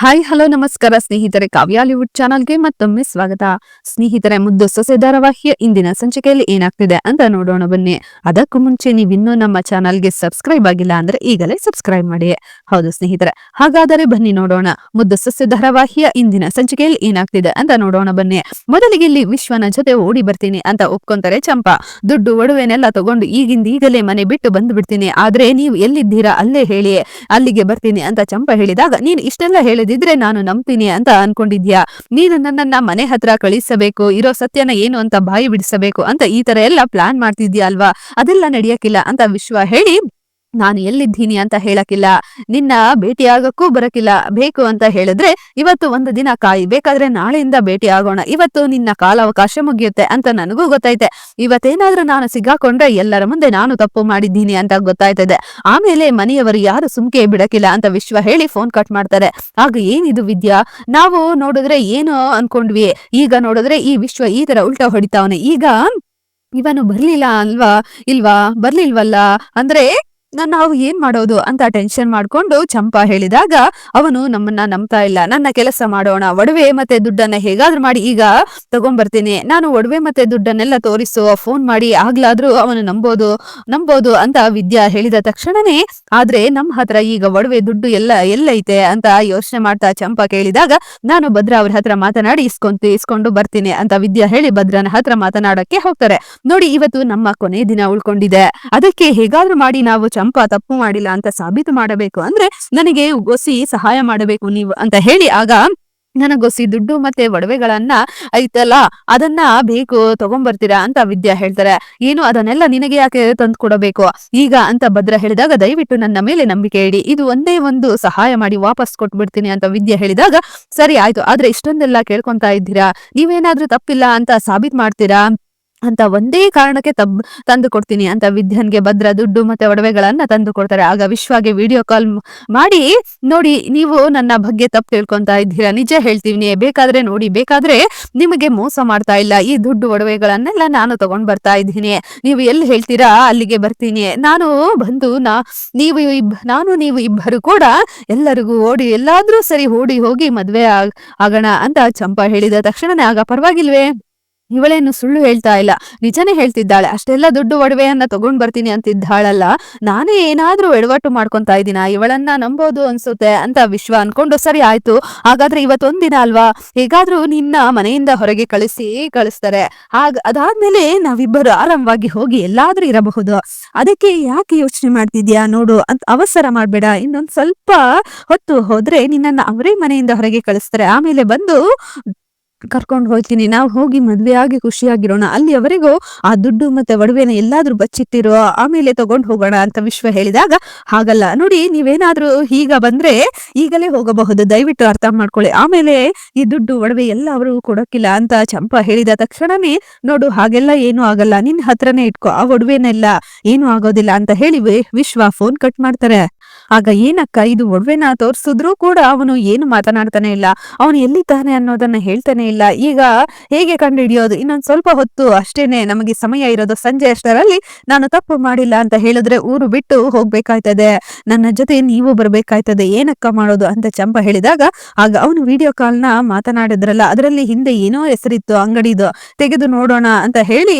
Hi hello ನಮಸ್ಕಾರ ಸ್ನೇಹಿತರೆ. ಕಾವ್ಯಾಲಿವುಡ್ ಚಾನಲ್ಗೆ ಮತ್ತೊಮ್ಮೆ ಸ್ವಾಗತ. ಸ್ನೇಹಿತರೆ, ಮುದ್ದು ಸೊಸೆ ಧಾರಾವಾಹಿಯ ಇಂದಿನ ಸಂಚಿಕೆಯಲ್ಲಿ ಏನಾಗ್ತಿದೆ ಅಂತ ನೋಡೋಣ ಬನ್ನಿ. ಅದಕ್ಕೂ ಮುಂಚೆ ನೀವಿನ್ನೂ ನಮ್ಮ ಚಾನಲ್ಗೆ ಸಬ್ಸ್ಕ್ರೈಬ್ ಆಗಿಲ್ಲ ಅಂದ್ರೆ ಈಗಲೇ ಸಬ್ಸ್ಕ್ರೈಬ್ ಮಾಡಿ. ಹೌದು ಸ್ನೇಹಿತರೆ, ಹಾಗಾದರೆ ಬನ್ನಿ ನೋಡೋಣ. ಮುದ್ದು ಸಸ್ಯ ಧಾರಾವಾಹಿಯ ಇಂದಿನ ಸಂಚಿಕೆಯಲ್ಲಿ ಏನಾಗ್ತಿದೆ ಅಂತ ನೋಡೋಣ ಬನ್ನಿ. ಮೊದಲಿಗೆ ಇಲ್ಲಿ ವಿಶ್ವನ ಜೊತೆ ಓಡಿ ಬರ್ತೀನಿ ಅಂತ ಒಪ್ಕೊಂತಾರೆ ಚಂಪಾ. ದುಡ್ಡು, ಒಡವೆನೆಲ್ಲ ತಗೊಂಡು ಈಗಿಂದ ಈಗಲೇ ಮನೆ ಬಿಟ್ಟು ಬಂದು ಬಿಡ್ತೀನಿ ಆದ್ರೆ ನೀವು ಎಲ್ಲಿದ್ದೀರಾ ಅಲ್ಲೇ ಹೇಳಿ. ಅಲ್ಲಿಗೆ ಬರ್ತೀನಿ ಅಂತ ಚಂಪಾ ಹೇಳಿದಾಗ, ನೀನು ಇಷ್ಟೆಲ್ಲ ಹೇಳಿದಿದ್ರೆ ನಾನು ನಂಬ್ತೀನಿ ಅಂತ ಅನ್ಕೊಂಡಿದ್ಯಾ? ನೀನು ನನ್ನನ್ನ ಮನೆ ಹತ್ರ ಕಳಿಸಬೇಕು, ಇರೋ ಸತ್ಯನ ಏನು ಅಂತ ಬಾಯಿ ಬಿಡಿಸಬೇಕು ಅಂತ ಈ ತರ ಎಲ್ಲ ಪ್ಲಾನ್ ಮಾಡ್ತಿದ್ಯಾ ಅಲ್ವಾ? ಅದೆಲ್ಲ ನಡೆಯಕ್ಕಿಲ್ಲ ಅಂತ ವಿಶ್ವ ಹೇಳಿ ನಾನು ಎಲ್ಲಿದ್ದೀನಿ ಅಂತ ಹೇಳಕ್ಕಿಲ್ಲ. ನಿನ್ನ ಭೇಟಿಯಾಗಕ್ಕೂ ಬರಕಿಲ್ಲ ಬೇಕು ಅಂತ ಹೇಳಿದ್ರೆ ಇವತ್ತು ಒಂದು ದಿನ ಕಾಯಿ, ಬೇಕಾದ್ರೆ ನಾಳೆಯಿಂದ ಭೇಟಿ ಆಗೋಣ ಇವತ್ತು ನಿನ್ನ ಕಾಲಾವಕಾಶ ಮುಗಿಯುತ್ತೆ ಅಂತ ನನಗೂ ಗೊತ್ತೈತೆ. ಇವತ್ತೇನಾದ್ರೂ ನಾನು ಸಿಗಾಕೊಂಡ್ರೆ ಎಲ್ಲರ ಮುಂದೆ ನಾನು ತಪ್ಪು ಮಾಡಿದ್ದೀನಿ ಅಂತ ಗೊತ್ತಾಯ್ತದೆ. ಆಮೇಲೆ ಮನೆಯವರು ಯಾರು ಸುಮ್ಕೆ ಬಿಡಕಿಲ್ಲ ಅಂತ ವಿಶ್ವ ಹೇಳಿ ಫೋನ್ ಕಟ್ ಮಾಡ್ತಾರೆ. ಆಗ ಏನಿದು ವಿದ್ಯಾ? ನಾವು ನೋಡಿದ್ರೆ ಏನು ಅನ್ಕೊಂಡ್ವಿ. ಈಗ ನೋಡಿದ್ರೆ ಈ ವಿಶ್ವ ಈ ತರ ಉಲ್ಟಾ ಹೊಡಿತಾವನೆ. ಈಗ ಇವನು ಬರ್ಲಿಲ್ಲ ಅಲ್ವಾ? ಇಲ್ವಾ? ಬರ್ಲಿಲ್ವಲ್ಲ? ಅಂದ್ರೆ ನಾವು ಏನ್ ಮಾಡೋದು ಅಂತ ಟೆನ್ಷನ್ ಮಾಡ್ಕೊಂಡು ಚಂಪಾ ಹೇಳಿದಾಗ, ಅವನು ನಮ್ಮನ್ನ ನಂಬ್ತಾ ಇಲ್ಲ. ನನ್ನ ಕೆಲಸ ಮಾಡೋಣ, ಒಡವೆ ಮತ್ತೆ ದುಡ್ಡನ್ನ ಹೇಗಾದ್ರೂ ಮಾಡಿ, ಈಗ ತಗೊಂಡ್ಬರ್ತೀನಿ ನಾನು ಒಡವೆ ಮತ್ತೆ ದುಡ್ಡನ್ನೆಲ್ಲ ತೋರಿಸು ಫೋನ್ ಮಾಡಿ, ಆಗ್ಲಾದ್ರೂ ಅವನು ನಂಬೋದು ನಂಬೋದು ಅಂತ ವಿದ್ಯಾ ಹೇಳಿದ ತಕ್ಷಣನೇ, ಆದ್ರೆ ನಮ್ ಹತ್ರ ಈಗ ಒಡವೆ ದುಡ್ಡು ಎಲ್ಲ, ಎಲ್ಲೈತೆ ಅಂತ ಯೋಚನೆ ಮಾಡ್ತಾ ಚಂಪಾ ಕೇಳಿದಾಗ, ನಾನು ಭದ್ರ ಅವ್ರ ಹತ್ರ ಮಾತನಾಡಿ, ಇಸ್ಕೊಂತ, ಇಸ್ಕೊಂಡು ಬರ್ತೀನಿ ಅಂತ ವಿದ್ಯಾ ಹೇಳಿ ಭದ್ರನ ಹತ್ರ ಮಾತನಾಡಕ್ಕೆ ಹೋಗ್ತಾರೆ. ನೋಡಿ, ಇವತ್ತು ನಮ್ಮ ಕೊನೆ ದಿನ ಉಳ್ಕೊಂಡಿದೆ. ಅದಕ್ಕೆ ಹೇಗಾದ್ರೂ ಮಾಡಿ, ನಾವು ಚಂಪಾ ತಪ್ಪು ಮಾಡಿಲ್ಲ ಅಂತ ಸಾಬೀತು ಮಾಡಬೇಕು ಅಂದ್ರೆ ನನಗೆ ಗೊಸಿ ಸಹಾಯ ಮಾಡಬೇಕು ನೀವು ಅಂತ ಹೇಳಿ ಆಗ ನನಗೊಸಿ ದುಡ್ಡು ಮತ್ತೆ ಒಡವೆಗಳನ್ನ ಐತಲ್ಲ, ಅದನ್ನ ಬೇಕು ತಗೊಂಬರ್ತೀರಾ ಅಂತ ವಿದ್ಯಾ ಹೇಳ್ತಾರೆ. ಏನು ಅದನ್ನೆಲ್ಲ ನಿನಗೆ ಯಾಕೆ ತಂದು ಕೊಡಬೇಕು ಈಗ ಅಂತ ಭದ್ರ ಹೇಳಿದಾಗ ದಯವಿಟ್ಟು ನನ್ನ ಮೇಲೆ ನಂಬಿಕೆ ಇಡಿ. ಇದು ಒಂದೇ ಒಂದು ಸಹಾಯ ಮಾಡಿ ವಾಪಸ್ ಕೊಟ್ಬಿಡ್ತೀನಿ ಅಂತ ವಿದ್ಯಾ ಹೇಳಿದಾಗ, ಸರಿ ಆಯ್ತು, ಆದ್ರೆ ಇಷ್ಟೊಂದೆಲ್ಲ ಕೇಳ್ಕೊಂತ ಇದ್ದೀರಾ? ನೀವೇನಾದ್ರೂ ತಪ್ಪಿಲ್ಲ ಅಂತ ಸಾಬೀತ್ ಮಾಡ್ತೀರಾ? ಅಂತ ಒಂದೇ ಕಾರಣಕ್ಕೆ ತಬ್, ತಂದು ಕೊಡ್ತೀನಿ ಅಂತ ವಿದ್ಯನ್ಗೆ ಭದ್ರ ದುಡ್ಡು ಮತ್ತೆ ಒಡವೆಗಳನ್ನ ತಂದು ಕೊಡ್ತಾರೆ. ಆಗ ವಿಶ್ವಗೆ ವಿಡಿಯೋ ಕಾಲ್ ಮಾಡಿ, ನೋಡಿ, ನೀವು ನನ್ನ ಬಗ್ಗೆ ತಪ್ಪು ತಿಳ್ಕೊಂತಾ ಇದ್ದೀರಾ? ನಿಜ ಹೇಳ್ತೀವಿ ಬೇಕಾದ್ರೆ ನೋಡಿ, ಬೇಕಾದ್ರೆ ನಿಮಗೆ ಮೋಸ ಮಾಡ್ತಾ ಇಲ್ಲ. ಈ ದುಡ್ಡು ಒಡವೆಗಳನ್ನೆಲ್ಲ ನಾನು ತಗೊಂಡ್ ಬರ್ತಾ ಇದ್ದೀನಿ. ನೀವು ಎಲ್ಲಿ ಹೇಳ್ತೀರಾ? ಅಲ್ಲಿಗೆ ಬರ್ತೀನಿ. ನಾನು ಬಂದು ನಾ, ನೀವು ಇಬ್, ನಾನು ನೀವು ಇಬ್ಬರು ಕೂಡ ಎಲ್ಲರಿಗೂ ಓಡಿ, ಎಲ್ಲಾದ್ರೂ ಸರಿ ಓಡಿ ಹೋಗಿ ಮದ್ವೆ ಆಗ್- ಆಗೋಣ ಅಂತ ಚಂಪಾ ಹೇಳಿದ ತಕ್ಷಣನೇ. ಆಗ ಪರವಾಗಿಲ್ವೇ? ಇವಳೇನು ಸುಳ್ಳು ಹೇಳ್ತಾ ಇಲ್ಲ. ನಿಜನೇ ಹೇಳ್ತಿದ್ದಾಳೆ. ಅಷ್ಟೆಲ್ಲ ದುಡ್ಡು ಒಡವೆಯನ್ನ ತಗೊಂಡ್ ಬರ್ತೀನಿ ಅಂತಿದ್ದಾಳಲ್ಲ. ನಾನೇ ಏನಾದ್ರೂ ಎಡವಟ್ಟು ಮಾಡ್ಕೊಂತಾ ಇದ್ದೀನ? ಇವಳನ್ನ ನಂಬೋದು ಅನ್ಸುತ್ತೆ ಅಂತ ವಿಶ್ವ ಅನ್ಕೊಂಡು ಸರಿ ಆಯ್ತು. ಹಾಗಾದ್ರೆ ಇವತ್ತೊಂದಿನ ಅಲ್ವಾ? ಹೇಗಾದ್ರೂ ನಿನ್ನ ಮನೆಯಿಂದ ಹೊರಗೆ ಕಳಿಸಿ ಕಳಿಸ್ತಾರೆ. ಆಗ ಅದಾದ್ಮೇಲೆ ನಾವಿಬ್ಬರು ಆರಾಮವಾಗಿ ಹೋಗಿ ಎಲ್ಲಾದ್ರೂ ಇರಬಹುದು. ಅದಕ್ಕೆ ಯಾಕೆ ಯೋಚನೆ ಮಾಡ್ತಿದ್ಯಾ? ನೋಡು. ಅಂತ ಅವಸರ ಮಾಡ್ಬೇಡ. ಇನ್ನೊಂದ್ ಸ್ವಲ್ಪ ಹೊತ್ತು ಹೋದ್ರೆ ನಿನ್ನನ್ನ ಅವರೇ ಮನೆಯಿಂದ ಹೊರಗೆ ಕಳಿಸ್ತಾರೆ. ಆಮೇಲೆ ಬಂದು ಕರ್ಕೊಂಡು ಹೋಗ್ತೀನಿ. ನಾವು ಹೋಗಿ ಮದ್ವೆ ಆಗಿ ಖುಷಿಯಾಗಿರೋಣ. ಅಲ್ಲಿಯವರೆಗೂ ಆ ದುಡ್ಡು ಮತ್ತೆ ಒಡವೆನ ಎಲ್ಲಾದ್ರೂ ಬಚ್ಚಿಟ್ಟಿರೋ, ಆಮೇಲೆ ತಗೊಂಡು ಹೋಗೋಣ ಅಂತ ವಿಶ್ವ ಹೇಳಿದಾಗ, ಹಾಗಲ್ಲ. ನೋಡಿ, ನೀವೇನಾದ್ರೂ ಈಗ ಬಂದ್ರೆ ಈಗಲೇ ಹೋಗಬಹುದು. ದಯವಿಟ್ಟು ಅರ್ಥ ಮಾಡ್ಕೊಳ್ಳಿ. ಆಮೇಲೆ ಈ ದುಡ್ಡು, ಒಡವೆ ಎಲ್ಲ ಅವರು ಕೊಡೋಕ್ಕಿಲ್ಲ ಅಂತ ಚಂಪಾ ಹೇಳಿದ ತಕ್ಷಣನೇ, ನೋಡು, ಹಾಗೆಲ್ಲ ಏನೂ ಆಗಲ್ಲ. ನಿನ್ ಹತ್ರನೇ ಇಟ್ಕೋ. ಆ ಒಡವೆನೆಲ್ಲ ಏನೂ ಆಗೋದಿಲ್ಲ ಅಂತ ಹೇಳಿ ವಿಶ್ವ ಫೋನ್ ಕಟ್ ಮಾಡ್ತಾರೆ. ಆಗ ಏನಕ್ಕ, ಇದು ಒಡವೆನ ತೋರ್ಸಿದ್ರು ಕೂಡ ಅವನು ಏನು ಮಾತನಾಡ್ತಾನೆ ಇಲ್ಲ. ಅವನು ಎಲ್ಲಿದ್ದಾನೆ ಅನ್ನೋದನ್ನ ಹೇಳ್ತಾನೆ ಇಲ್ಲ. ಈಗ ಹೇಗೆ ಕಂಡು ಹಿಡಿಯೋದು ಇನ್ನೊಂದ್ ಸ್ವಲ್ಪ ಹೊತ್ತು ಅಷ್ಟೇನೆ ನಮಗೆ ಸಮಯ ಇರೋದು. ಸಂಜೆ ಅಷ್ಟರಲ್ಲಿ ನಾನು ತಪ್ಪು ಮಾಡಿಲ್ಲ ಅಂತ ಹೇಳಿದ್ರೆ ಊರು ಬಿಟ್ಟು ಹೋಗ್ಬೇಕಾಯ್ತದೆ. ನನ್ನ ಜೊತೆ ನೀವು ಬರ್ಬೇಕಾಯ್ತದೆ. ಏನಕ್ಕ ಮಾಡೋದು ಅಂತ ಚಂಪ ಹೇಳಿದಾಗ ಆಗ ಅವನು ವಿಡಿಯೋ ಕಾಲ್ನ ಮಾತನಾಡಿದ್ರಲ್ಲ, ಅದರಲ್ಲಿ ಹಿಂದೆ ಏನೋ ಹೆಸರಿತ್ತು, ಅಂಗಡಿದು, ತೆಗೆದು ನೋಡೋಣ ಅಂತ ಹೇಳಿ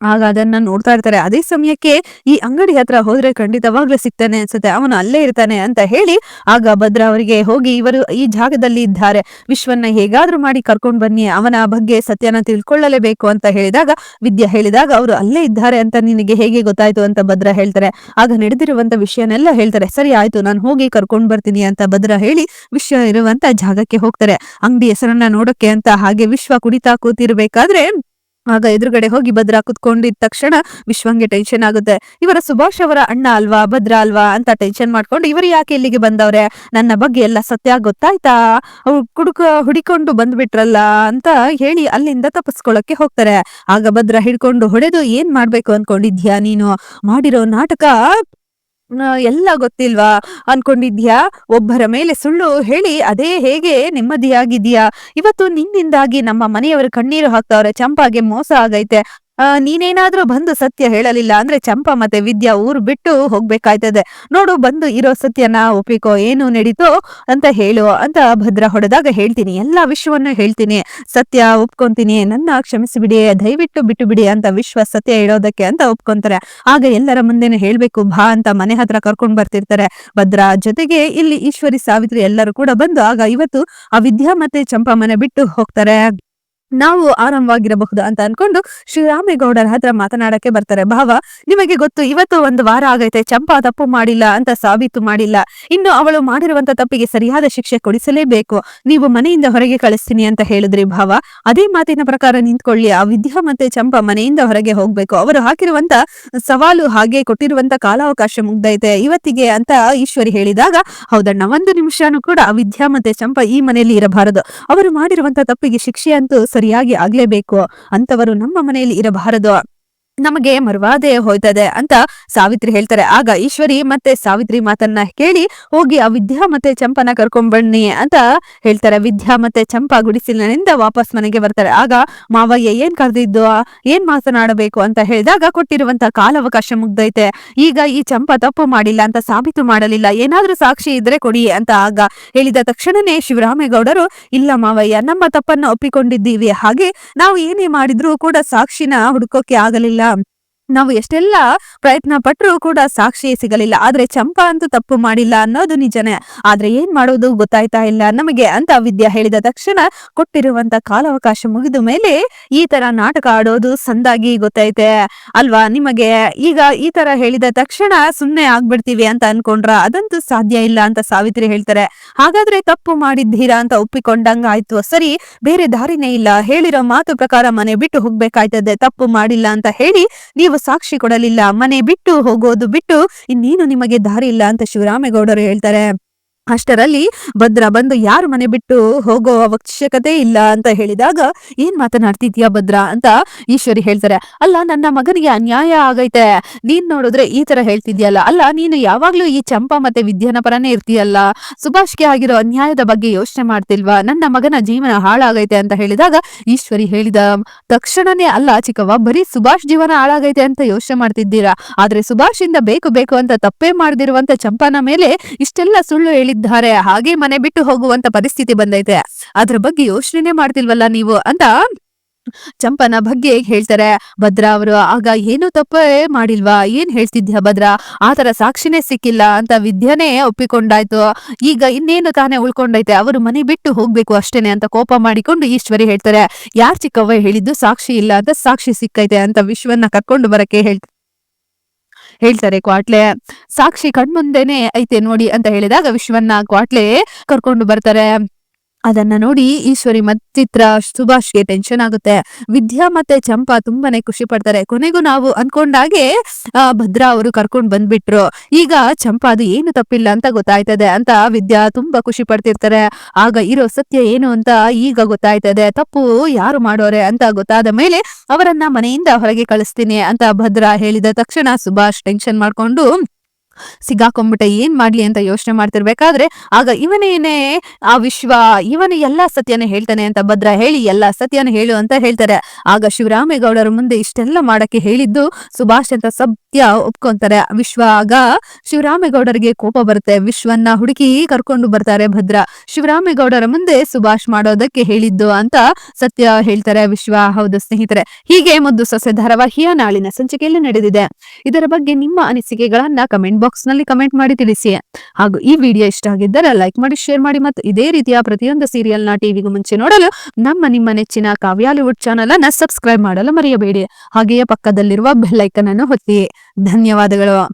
ಆಗ ಅದನ್ನ ನೋಡ್ತಾ ಇರ್ತಾರೆ. ಅದೇ ಸಮಯಕ್ಕೆ ಈ ಅಂಗಡಿ ಹತ್ರ ಹೋದ್ರೆ ಖಂಡಿತವಾಗ್ಲೂ ಸಿಗ್ತಾನೆ ಅನ್ಸುತ್ತೆ. ಅವನು ಅಲ್ಲೇ ಇರ್ತಾನೆ ಅಂತ ಹೇಳಿ ಆಗ ಭದ್ರ ಅವರಿಗೆ ಹೋಗಿ ಇವರು ಈ ಜಾಗದಲ್ಲಿ ಇದ್ದಾರೆ. ವಿಶ್ವನ್ನ ಹೇಗಾದ್ರೂ ಮಾಡಿ ಕರ್ಕೊಂಡ್ ಬನ್ನಿ. ಅವನ ಬಗ್ಗೆ ಸತ್ಯನ ತಿಳ್ಕೊಳ್ಳಲೇಬೇಕು ಅಂತ ಹೇಳಿದಾಗ, ವಿದ್ಯಾ ಹೇಳಿದಾಗ ಅವರು ಅಲ್ಲೇ ಇದ್ದಾರೆ ಅಂತ ನಿನಗೆ ಹೇಗೆ ಗೊತ್ತಾಯ್ತು ಅಂತ ಭದ್ರ ಹೇಳ್ತಾರೆ. ಆಗ ನಡೆದಿರುವಂತ ವಿಷಯನೆಲ್ಲ ಹೇಳ್ತಾರೆ. ಸರಿ ಆಯ್ತು, ನಾನು ಹೋಗಿ ಕರ್ಕೊಂಡ್ ಬರ್ತೀನಿ ಅಂತ ಭದ್ರ ಹೇಳಿ ವಿಶ್ವ ಇರುವಂತ ಜಾಗಕ್ಕೆ ಹೋಗ್ತಾರೆ. ಅಂಗಡಿ ಹೆಸರನ್ನ ನೋಡಕ್ಕೆ ಅಂತ ಹಾಗೆ ವಿಶ್ವ ಕುಡಿತಾ ಕೂತಿರ್ಬೇಕಾದ್ರೆ ಆಗ ಎದುರುಗಡೆ ಹೋಗಿ ಭದ್ರಾ ಕುತ್ಕೊಂಡಿದ ತಕ್ಷಣ ವಿಶ್ವಂಗೆ ಟೆನ್ಷನ್ ಆಗುತ್ತೆ. ಇವರ ಸುಭಾಷ್ ಅವರ ಅಣ್ಣ ಅಲ್ವಾ, ಭದ್ರಾ ಅಲ್ವಾ ಅಂತ ಟೆನ್ಷನ್ ಮಾಡ್ಕೊಂಡು ಇವರು ಯಾಕೆ ಇಲ್ಲಿಗೆ ಬಂದವ್ರೆ? ನನ್ನ ಬಗ್ಗೆ ಎಲ್ಲ ಸತ್ಯ ಗೊತ್ತಾಯ್ತಾ? ಅವ್ರು ಕುಡುಕ ಹುಡಿಕೊಂಡು ಬಂದ್ಬಿಟ್ರಲ್ಲ ಅಂತ ಹೇಳಿ ಅಲ್ಲಿಂದ ತಪ್ಪಿಸ್ಕೊಳಕ್ಕೆ ಹೋಗ್ತಾರೆ. ಆಗ ಭದ್ರ ಹಿಡ್ಕೊಂಡು ಹೊಡೆದು ಏನ್ ಮಾಡ್ಬೇಕು ಅನ್ಕೊಂಡಿದ್ಯಾ ನೀನು? ಮಾಡಿರೋ ನಾಟಕ ಎಲ್ಲ ಗೊತ್ತಿಲ್ವಾ? ಅನ್ಕೊಂಡಿದ್ಯಾ? ಒಬ್ಬರ ಮೇಲೆ ಸುಳ್ಳು ಹೇಳಿ ಅದೇ ಹೇಗೆ ನೆಮ್ಮದಿಯಾಗಿದ್ಯಾ ಇವತ್ತು ನಿನ್ನಿಂದಾಗಿ ನಮ್ಮ ಮನೆಯವರು ಕಣ್ಣೀರು ಹಾಕ್ತಾವ್ರೆ, ಚಂಪಾಗೆ ಮೋಸ ಆಗೈತೆ. ನೀನೇನಾದ್ರೂ ಬಂದು ಸತ್ಯ ಹೇಳಲಿಲ್ಲ ಅಂದ್ರೆ ಚಂಪಾ ಮತ್ತೆ ವಿದ್ಯಾ ಊರು ಬಿಟ್ಟು ಹೋಗ್ಬೇಕಾಯ್ತದೆ. ನೋಡು, ಬಂದು ಇರೋ ಸತ್ಯನ ಒಪ್ಪಿಕೋ, ಏನು ನಡೀತೋ ಅಂತ ಹೇಳು ಅಂತ ಭದ್ರ ಹೊಡೆದಾಗ ಹೇಳ್ತೀನಿ. ಎಲ್ಲಾ ವಿಷಯವನ್ನು ಹೇಳ್ತೀನಿ. ಸತ್ಯ ಒಪ್ಕೊಂತೀನಿ. ನನ್ನ ಕ್ಷಮಿಸಿಬಿಡಿ, ದಯವಿಟ್ಟು ಬಿಟ್ಟು ಬಿಡಿ ಅಂತ ವಿಶ್ವ ಸತ್ಯ ಹೇಳೋದಕ್ಕೆ ಅಂತ ಒಪ್ಕೊಂತಾರೆ. ಆಗ ಎಲ್ಲರ ಮುಂದೆನೆ ಹೇಳ್ಬೇಕು, ಬಾ ಅಂತ ಮನೆ ಹತ್ರ ಕರ್ಕೊಂಡ್ ಬರ್ತಿರ್ತಾರೆ. ಭದ್ರ ಜೊತೆಗೆ ಇಲ್ಲಿ ಈಶ್ವರಿ, ಸಾವಿತ್ರಿ ಎಲ್ಲರೂ ಕೂಡ ಬಂದು ಆಗ ಇವತ್ತು ಆ ವಿದ್ಯಾ ಮತ್ತೆ ಚಂಪಾ ಮನೆ ಬಿಟ್ಟು ಹೋಗ್ತಾರೆ. ನಾವು ಆರಾಮವಾಗಿರಬಹುದು ಅಂತ ಅನ್ಕೊಂಡು ಶ್ರೀರಾಮೇಗೌಡರ ಹತ್ರ ಮಾತನಾಡಕ್ಕೆ ಬರ್ತಾರೆ. ಭಾವ, ನಿಮಗೆ ಗೊತ್ತು, ಇವತ್ತು ಒಂದು ವಾರ ಆಗೈತೆ. ಚಂಪಾ ತಪ್ಪು ಮಾಡಿಲ್ಲ ಅಂತ ಸಾಬೀತು ಮಾಡಿಲ್ಲ. ಇನ್ನು ಅವಳು ಮಾಡಿರುವಂತ ತಪ್ಪಿಗೆ ಸರಿಯಾದ ಶಿಕ್ಷೆ ಕೊಡಿಸಲೇಬೇಕು. ನೀವು ಮನೆಯಿಂದ ಹೊರಗೆ ಕಳಿಸ್ತೀನಿ ಅಂತ ಹೇಳಿದ್ರಿ ಭಾವ. ಅದೇ ಮಾತಿನ ಪ್ರಕಾರ ನಿಂತ್ಕೊಳ್ಳಿ. ಆ ವಿದ್ಯಾ ಮತ್ತೆ ಚಂಪಾ ಮನೆಯಿಂದ ಹೊರಗೆ ಹೋಗ್ಬೇಕು. ಅವರು ಹಾಕಿರುವಂತ ಸವಾಲು ಹಾಗೆ ಕೊಟ್ಟಿರುವಂತ ಕಾಲಾವಕಾಶ ಮುಗ್ದೈತೆ. ಇವತ್ತಿಗೆ ಅಂತ ಈಶ್ವರಿ ಹೇಳಿದಾಗ, ಹೌದಣ್ಣ, ಒಂದು ನಿಮಿಷನೂ ಕೂಡ ವಿದ್ಯಾ ಮತ್ತೆ ಚಂಪಾ ಈ ಮನೆಯಲ್ಲಿ ಇರಬಾರದು. ಅವರು ಮಾಡಿರುವಂತ ತಪ್ಪಿಗೆ ಶಿಕ್ಷೆ ಅಂತೂ ಸರಿಯಾಗಿ ಆಗ್ಲೇಬೇಕು ಅಂತವರು ನಮ್ಮ ಮನೆಯಲ್ಲಿ ಇರಬಾರದು. ನಮಗೆ ಮರವಾದೆ ಹೋಯ್ತದೆ ಅಂತ ಸಾವಿತ್ರಿ ಹೇಳ್ತಾರೆ. ಆಗ ಈಶ್ವರಿ ಮತ್ತೆ ಸಾವಿತ್ರಿ ಮಾತನ್ನ ಕೇಳಿ ಹೋಗಿ ಆ ವಿದ್ಯಾ ಮತ್ತೆ ಚಂಪನ ಕರ್ಕೊಂಡ್ ಬನ್ನಿ ಅಂತ ಹೇಳ್ತಾರೆ. ವಿದ್ಯಾ ಮತ್ತೆ ಚಂಪ ಗುಡಿಸಿಲಿನಿಂದ ವಾಪಸ್ ಮನೆಗೆ ಬರ್ತಾರೆ. ಆಗ ಮಾವಯ್ಯ ಏನ್ ಕರೆದಿದ್ದು? ಏನ್ ಮಾತನಾಡಬೇಕು ಅಂತ ಹೇಳಿದಾಗ ಕೊಟ್ಟಿರುವಂತ ಕಾಲಾವಕಾಶ ಮುಗ್ದೈತೆ. ಈಗ ಈ ಚಂಪ ತಪ್ಪು ಮಾಡಿಲ್ಲ ಅಂತ ಸಾಬೀತು ಮಾಡಲಿಲ್ಲ. ಏನಾದ್ರೂ ಸಾಕ್ಷಿ ಇದ್ರೆ ಕೊಡಿ ಅಂತ ಆಗ ಹೇಳಿದ ತಕ್ಷಣನೇ ಶಿವರಾಮೇಗೌಡರು, ಇಲ್ಲ ಮಾವಯ್ಯ, ನಮ್ಮ ತಪ್ಪನ್ನು ಒಪ್ಪಿಕೊಂಡಿದ್ದೀವಿ. ಹಾಗೆ ನಾವು ಏನೇ ಮಾಡಿದ್ರೂ ಕೂಡ ಸಾಕ್ಷಿನ ಹುಡುಕೋಕೆ ಆಗಲಿಲ್ಲ. Um. ನಾವು ಎಷ್ಟೆಲ್ಲ ಪ್ರಯತ್ನ ಪಟ್ಟರೂ ಕೂಡ ಸಾಕ್ಷಿ ಸಿಗಲಿಲ್ಲ. ಆದ್ರೆ ಚಂಪಾ ಅಂತೂ ತಪ್ಪು ಮಾಡಿಲ್ಲ ಅನ್ನೋದು ನಿಜನೇ. ಆದ್ರೆ ಏನ್ ಮಾಡೋದು ಗೊತ್ತಾಯ್ತಾ ಇಲ್ಲ ನಮಗೆ ಅಂತ ವಿದ್ಯಾ ಹೇಳಿದ ತಕ್ಷಣ ಕೊಟ್ಟಿರುವಂತ ಕಾಲಾವಕಾಶ ಮುಗಿದ ಮೇಲೆ ಈ ತರ ನಾಟಕ ಆಡೋದು ಸಂದಾಗಿ ಗೊತ್ತೈತೆ. ಅಲ್ವಾ? ನಿಮಗೆ ಈಗ ಈ ತರ ಹೇಳಿದ ತಕ್ಷಣ ಸುಮ್ನೆ ಆಗ್ಬಿಡ್ತೀವಿ ಅಂತ ಅನ್ಕೊಂಡ್ರ ಅದಂತೂ ಸಾಧ್ಯ ಇಲ್ಲ ಅಂತ ಸಾವಿತ್ರಿ ಹೇಳ್ತಾರೆ. ಹಾಗಾದ್ರೆ ತಪ್ಪು ಮಾಡಿದ್ದೀರಾ ಅಂತ ಒಪ್ಪಿಕೊಂಡಂಗ ಆಯ್ತು ಸರಿ, ಬೇರೆ ದಾರಿನೇ ಇಲ್ಲ. ಹೇಳಿರೋ ಮಾತು ಪ್ರಕಾರ ಮನೆ ಬಿಟ್ಟು ಹೋಗ್ಬೇಕಾಯ್ತದೆ. ತಪ್ಪು ಮಾಡಿಲ್ಲ ಅಂತ ಹೇಳಿ ನೀವು ಸಾಕ್ಷಿ ಕೊಡಲಿಲ್ಲ. ಮನೆ ಬಿಟ್ಟು ಹೋಗೋದು ಬಿಟ್ಟು ಇನ್ನೇನು ನಿಮಗೆ ದಾರಿ ಇಲ್ಲ ಅಂತ ಶಿವರಾಮೇಗೌಡರು ಹೇಳ್ತಾರೆ. ಅಷ್ಟರಲ್ಲಿ ಭದ್ರ ಬಂದು ಯಾರು ಮನೆ ಬಿಟ್ಟು ಹೋಗೋ ಅವಶ್ಯಕತೆ ಇಲ್ಲ ಅಂತ ಹೇಳಿದಾಗ, ಏನ್ ಮಾತನಾಡ್ತಿದ್ಯಾ ಭದ್ರ? ಅಂತ ಈಶ್ವರಿ ಹೇಳ್ತಾರೆ, ಅಲ್ಲ, ನನ್ನ ಮಗನಿಗೆ ಅನ್ಯಾಯ ಆಗೈತೆ. ನೀನ್ ನೋಡಿದ್ರೆ ಈ ತರ ಹೇಳ್ತಿದ್ಯಲ್ಲ. ಅಲ್ಲ, ನೀನು ಯಾವಾಗ್ಲೂ ಈ ಚಂಪಾ ಮತ್ತೆ ವಿದ್ಯಾನ ಪರನೇ ಇರ್ತೀಯಲ್ಲ. ಸುಭಾಷ್ಗೆ ಆಗಿರೋ ಅನ್ಯಾಯದ ಬಗ್ಗೆ ಯೋಚನೆ ಮಾಡ್ತಿಲ್ವಾ? ನನ್ನ ಮಗನ ಜೀವನ ಹಾಳಾಗೈತೆ ಅಂತ ಹೇಳಿದಾಗ ಈಶ್ವರಿ ಹೇಳಿದ ತಕ್ಷಣನೇ, ಅಲ್ಲ ಚಿಕ್ಕವ್ವ, ಬರೀ ಸುಭಾಷ್ ಜೀವನ ಹಾಳಾಗೈತೆ ಅಂತ ಯೋಚನೆ ಮಾಡ್ತಿದ್ದೀರಾ? ಆದ್ರೆ ಸುಭಾಷ್ ಇಂದ ಬೇಕು ಬೇಕು ಅಂತ ತಪ್ಪೇ ಮಾಡದಿರುವಂತ ಚಂಪಾನ ಮೇಲೆ ಇಷ್ಟೆಲ್ಲ ಸುಳ್ಳು ಹೇಳಿದ್ದಾರೆ ಹಾಗೆ ಮನೆ ಬಿಟ್ಟು ಹೋಗುವಂತ ಪರಿಸ್ಥಿತಿ ಬಂದೈತೆ. ಅದ್ರ ಬಗ್ಗೆ ಯೋಚನೆ ಮಾಡ್ತಿಲ್ವಲ್ಲ ನೀವು ಅಂತ ಚಂಪನ ಬಗ್ಗೆ ಹೇಳ್ತಾರೆ. ಭದ್ರಾ ಅವರು, ಆಗ ಏನು ತಪ್ಪೇ ಮಾಡಿಲ್ವಾ? ಏನ್ ಹೇಳ್ತಿದ್ಯಾ ಭದ್ರಾ? ಆತರ ಸಾಕ್ಷಿನೇ ಸಿಕ್ಕಿಲ್ಲ ಅಂತ ವಿದ್ಯಾನೇ ಒಪ್ಪಿಕೊಂಡಾಯ್ತು. ಈಗ ಇನ್ನೇನು ತಾನೇ ಉಳ್ಕೊಂಡೈತೆ? ಅವರು ಮನೆ ಬಿಟ್ಟು ಹೋಗ್ಬೇಕು ಅಷ್ಟೇನೆ ಅಂತ ಕೋಪ ಮಾಡಿಕೊಂಡು ಈಶ್ವರಿ ಹೇಳ್ತಾರೆ. ಯಾರ್ ಚಿಕ್ಕವ್ವ ಹೇಳಿದ್ದು ಸಾಕ್ಷಿ ಇಲ್ಲ ಅಂತ ಸಾಕ್ಷಿ ಸಿಕ್ಕೈತೆ ಅಂತ ವಿಶ್ವನ್ನ ಕರ್ಕೊಂಡು ಬರಕ್ಕೆ ಹೇಳ್ತಾರೆ. ಹೇಳ್ತಾರೆ ಕ್ವಾಟ್ಲೆ ಸಾಕ್ಷಿ ಕಣ್ಮುಂದೆನೆ ಐತೆ ನೋಡಿ ಅಂತ ಹೇಳಿದಾಗ ವಿಶ್ವನ್ನ ಕ್ವಾಟ್ಲೆ ಕರ್ಕೊಂಡು ಬರ್ತಾರೆ. ಅದನ್ನ ನೋಡಿ ಈಶ್ವರಿ ಮತ್ತಿತ್ರ ಸುಭಾಷ್ಗೆ ಟೆನ್ಷನ್ ಆಗುತ್ತೆ. ವಿದ್ಯಾ ಮತ್ತೆ ಚಂಪಾ ತುಂಬಾನೇ ಖುಷಿ ಪಡ್ತಾರೆ. ಕೊನೆಗೂ ನಾವು ಅನ್ಕೊಂಡಾಗೆ ಆ, ಭದ್ರಾ ಅವರು ಕರ್ಕೊಂಡು ಬಂದ್ಬಿಟ್ರು. ಈಗ ಚಂಪಾ ಅದು ಏನು ತಪ್ಪಿಲ್ಲ ಅಂತ ಗೊತ್ತಾಯ್ತದೆ ಅಂತ ವಿದ್ಯಾ ತುಂಬಾ ಖುಷಿ ಪಡ್ತಿರ್ತಾರೆ. ಆಗ ಇರೋ ಸತ್ಯ ಏನು ಅಂತ ಈಗ ಗೊತ್ತಾಯ್ತದೆ. ತಪ್ಪು ಯಾರು ಮಾಡೋರೆ ಅಂತ ಗೊತ್ತಾದ ಮೇಲೆ ಅವರನ್ನ ಮನೆಯಿಂದ ಹೊರಗೆ ಕಳಿಸ್ತೀನಿ ಅಂತ ಭದ್ರಾ ಹೇಳಿದ ತಕ್ಷಣ ಸುಭಾಷ್ ಟೆನ್ಷನ್ ಮಾಡ್ಕೊಂಡು ಸಿಗಾಕೊಂಡ್ಬಿಟ್ಟೆ ಏನ್ ಮಾಡ್ಲಿ ಅಂತ ಯೋಚನೆ ಮಾಡ್ತಿರ್ಬೇಕಾದ್ರೆ, ಆಗ ಇವನೇನೆ ಆ ವಿಶ್ವ, ಇವನು ಎಲ್ಲಾ ಸತ್ಯನ ಹೇಳ್ತಾನೆ ಅಂತ ಭದ್ರ ಹೇಳಿ ಎಲ್ಲಾ ಸತ್ಯನ ಹೇಳು ಅಂತ ಹೇಳ್ತಾರೆ. ಆಗ ಶಿವರಾಮೇಗೌಡರ ಮುಂದೆ ಇಷ್ಟೆಲ್ಲ ಮಾಡಕ್ಕೆ ಹೇಳಿದ್ದು ಸುಭಾಷ್ ಅಂತ ಸತ್ಯ ಒಪ್ಕೊಂತಾರೆ. ವಿಶ್ವ ಆಗ ಶಿವರಾಮೇಗೌಡರಿಗೆ ಕೋಪ ಬರುತ್ತೆ. ವಿಶ್ವನ್ನ ಹುಡುಕಿ ಕರ್ಕೊಂಡು ಬರ್ತಾರೆ ಭದ್ರ. ಶಿವರಾಮೇಗೌಡರ ಮುಂದೆ ಸುಭಾಷ್ ಮಾಡೋದಕ್ಕೆ ಹೇಳಿದ್ದು ಅಂತ ಸತ್ಯ ಹೇಳ್ತಾರೆ ವಿಶ್ವ. ಹೌದು ಸ್ನೇಹಿತರೆ, ಹೀಗೆ ಮುದ್ದು ಸೊಸೆ ಧಾರಾವಾಹಿಯ ನಾಳಿನ ಸಂಚಿಕೆಯಲ್ಲಿ ನಡೆದಿದೆ. ಇದರ ಬಗ್ಗೆ ನಿಮ್ಮ ಅನಿಸಿಕೆಗಳನ್ನ ಕಮೆಂಟ್ ಬಾಕ್ಸ್ನಲ್ಲಿ ಕಮೆಂಟ್ ಮಾಡಿ ತಿಳಿಸಿ. ಹಾಗೂ ಈ ವಿಡಿಯೋ ಇಷ್ಟ ಆಗಿದ್ದರೆ ಲೈಕ್ ಮಾಡಿ, ಶೇರ್ ಮಾಡಿ ಮತ್ತು ಇದೇ ರೀತಿಯ ಪ್ರತಿಯೊಂದು ಸೀರಿಯಲ್ನ ಟಿವಿಗೂ ಮುಂಚೆ ನೋಡಲು ನಮ್ಮ ನಿಮ್ಮ ನೆಚ್ಚಿನ ಕಾವ್ಯಾಲಿವುಡ್ ಚಾನಲ್ ಅನ್ನ ಸಬ್ಸ್ಕ್ರೈಬ್ ಮಾಡಲು ಮರೆಯಬೇಡಿ. ಹಾಗೆಯೇ ಪಕ್ಕದಲ್ಲಿರುವ ಬೆಲ್ಲೈಕನ್ ಅನ್ನು ಒತ್ತಿ. ಧನ್ಯವಾದಗಳು.